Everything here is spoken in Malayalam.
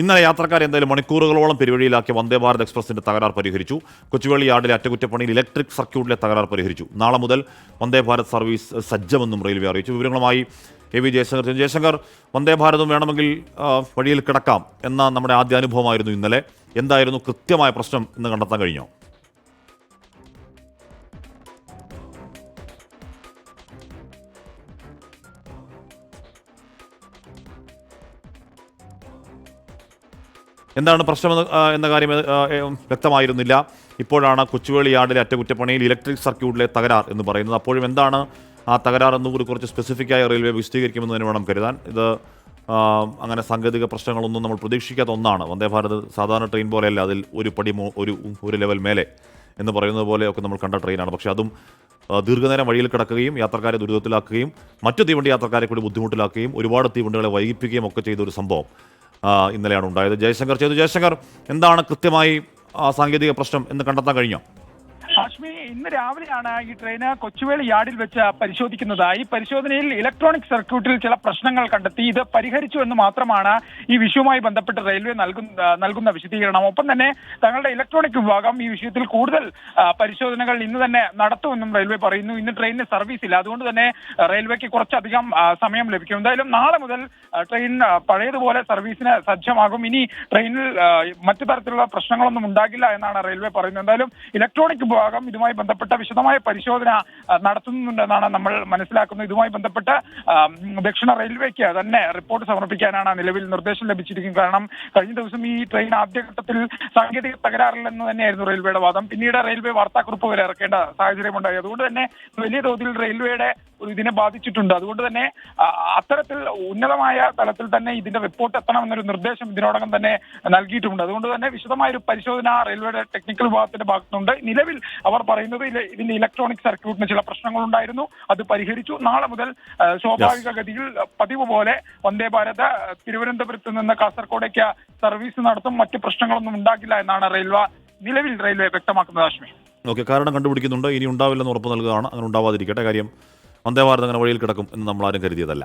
ഇന്നലെ യാത്രക്കാർ എന്തായാലും മണിക്കൂറുകളോളം പെരുവഴിയിലാക്കിയ വന്ദേ ഭാരത് എക്സ്പ്രസിന്റെ തകരാർ പരിഹരിച്ചു. കൊച്ചുവേളി യാർഡിലെ അറ്റകുറ്റപ്പണിയിൽ ഇലക്ട്രിക് സർക്യൂട്ടിലെ തകരാർ പരിഹരിച്ചു. നാളെ മുതൽ വന്ദേ ഭാരത് സർവീസ് സജ്ജമെന്നും റെയിൽവേ അറിയിച്ചു. വിവരങ്ങളുമായി എ വി ജയശങ്കർ. ജയശങ്കർ വന്ദേ ഭാരതും വേണമെങ്കിൽ വഴിയിൽ കിടക്കാം എന്ന നമ്മുടെ ആദ്യ അനുഭവമായിരുന്നു ഇന്നലെ. എന്തായിരുന്നു കൃത്യമായ പ്രശ്നം എന്ന് കണ്ടെത്താൻ കഴിഞ്ഞോ? എന്താണ് പ്രശ്നം എന്ന കാര്യം വ്യക്തമായിരുന്നില്ല. ഇപ്പോഴാണ് കൊച്ചുവേളി യാർഡിലെ അറ്റകുറ്റപ്പണിയിൽ ഇലക്ട്രിക് സർക്യൂട്ടിലെ തകരാർ എന്ന് പറയുന്നത്. അപ്പോഴും എന്താണ് ആ തകരാർ എന്നുകൂടി കുറച്ച് സ്പെസിഫിക്കായി റെയിൽവേ വിശദീകരിക്കുമെന്ന് തന്നെ വേണം കരുതാൻ. ഇത് അങ്ങനെ സാങ്കേതിക പ്രശ്നങ്ങളൊന്നും നമ്മൾ പ്രതീക്ഷിക്കാത്ത ഒന്നാണ്. വന്ദേ ഭാരത് സാധാരണ ട്രെയിൻ പോലെയല്ല അതിൽ ഒരു പടി ഒരു ഒരു ലെവൽ മേലെ എന്ന് പറയുന്നത് പോലെയൊക്കെ നമ്മൾ കണ്ട ട്രെയിനാണ് പക്ഷേ അതും ദീർഘനേരം വഴിയിൽ കിടക്കുകയും യാത്രക്കാരെ ദുരിതത്തിലാക്കുകയും മറ്റു തീവണ്ടി യാത്രക്കാരെ കൂടി ബുദ്ധിമുട്ടിലാക്കുകയും ഒരുപാട് തീവണ്ടികളെ വൈകിപ്പിക്കുകയും ഒക്കെ ചെയ്ത ഒരു സംഭവം. ഇന്നലെയാണ് ഉണ്ടായത്. ജയശങ്കർ ചെയ്തു. ജയശങ്കർ എന്താണ് കൃത്യമായി സാങ്കേതിക പ്രശ്നം എന്ന് കണ്ടെത്താൻ കഴിഞ്ഞോ? ഹാഷ്മി ഇന്ന് രാവിലെയാണ് ഈ ട്രെയിന് കൊച്ചുവേളി യാർഡിൽ വെച്ച് പരിശോധിക്കുന്നത്. ഈ പരിശോധനയിൽ ഇലക്ട്രോണിക് സർക്യൂട്ടിൽ ചില പ്രശ്നങ്ങൾ കണ്ടെത്തി. ഇത് പരിഹരിച്ചു എന്ന് മാത്രമാണ് ഈ വിഷയവുമായി ബന്ധപ്പെട്ട് റെയിൽവേ നൽകുന്ന നൽകുന്ന വിശദീകരണം. ഒപ്പം തന്നെ തങ്ങളുടെ ഇലക്ട്രോണിക് വിഭാഗം ഈ വിഷയത്തിൽ കൂടുതൽ പരിശോധനകൾ ഇന്ന് തന്നെ നടത്തുമെന്നും റെയിൽവേ പറയുന്നു. ഇന്ന് ട്രെയിനിന് സർവീസ് ഇല്ല. അതുകൊണ്ട് തന്നെ റെയിൽവേക്ക് കുറച്ചധികം സമയം ലഭിക്കും. എന്തായാലും നാളെ മുതൽ ട്രെയിൻ പഴയതുപോലെ സർവീസിന് സജ്ജമാകും. ഇനി ട്രെയിനിൽ മറ്റു തരത്തിലുള്ള പ്രശ്നങ്ങളൊന്നും ഉണ്ടാകില്ല എന്നാണ് റെയിൽവേ പറയുന്നത്. എന്തായാലും ഇലക്ട്രോണിക് വിഭാഗം ഇതുമായി ബന്ധപ്പെട്ട വിശദമായ പരിശോധന നടത്തുന്നുണ്ടെന്നാണ് നമ്മൾ മനസ്സിലാക്കുന്നത്. ഇതുമായി ബന്ധപ്പെട്ട് ദക്ഷിണ റെയിൽവേക്ക് തന്നെ റിപ്പോർട്ട് സമർപ്പിക്കാനാണ് നിലവിൽ നിർദ്ദേശം ലഭിച്ചിരിക്കുന്നത്. കാരണം കഴിഞ്ഞ ദിവസം ഈ ട്രെയിൻ ആദ്യഘട്ടത്തിൽ സാങ്കേതിക തകരാറില്ലെന്ന് തന്നെയായിരുന്നു റെയിൽവേയുടെ വാദം. പിന്നീട് റെയിൽവേ വാർത്താക്കുറിപ്പ് വരെ ഇറക്കേണ്ട സാഹചര്യമുണ്ടായി. അതുകൊണ്ട് തന്നെ വലിയ തോതിൽ റെയിൽവേയുടെ ഇതിനെ ബാധിച്ചിട്ടുണ്ട്. അതുകൊണ്ട് തന്നെ അത്തരത്തിൽ ഉന്നതമായ തലത്തിൽ തന്നെ ഇതിന്റെ റിപ്പോർട്ട് എത്തണമെന്നൊരു നിർദ്ദേശം ഇതിനോടകം തന്നെ നൽകിയിട്ടുണ്ട്. അതുകൊണ്ട് തന്നെ വിശദമായ ഒരു പരിശോധന റെയിൽവേയുടെ ടെക്നിക്കൽ വിഭാഗത്തിന്റെ ഭാഗത്തുനിന്നുണ്ട് നിലവിൽ അവർ പറയുന്നത് ഇതിന്റെ ഇലക്ട്രോണിക് സർക്യൂട്ടിന് ചില പ്രശ്നങ്ങൾ ഉണ്ടായിരുന്നു അത് പരിഹരിച്ചു. നാളെ മുതൽ സ്വാഭാവിക ഗതിയിൽ പതിവ് പോലെ വന്ദേ ഭാരത് തിരുവനന്തപുരത്ത് നിന്ന് കാസർഗോഡേക്ക് സർവീസ് നടത്തും. മറ്റ് പ്രശ്നങ്ങളൊന്നും ഉണ്ടാകില്ല എന്നാണ് റെയിൽവേ നിലവിൽ റെയിൽവേ വ്യക്തമാക്കുന്നത് അശ്മി ഓക്കെ കാരണം കണ്ടുപിടിക്കുന്നുണ്ട്. ഇനി ഉണ്ടാവില്ലെന്ന് ഉറപ്പ് നൽകുകയാണ്. അങ്ങനെ ഉണ്ടാവാതിരിക്കട്ടെ. കാര്യം വന്ദേ ഭാരത് അങ്ങനെ വഴിയിൽ കിടക്കും എന്ന് നമ്മൾ ആരും കരുതിയതല്ല.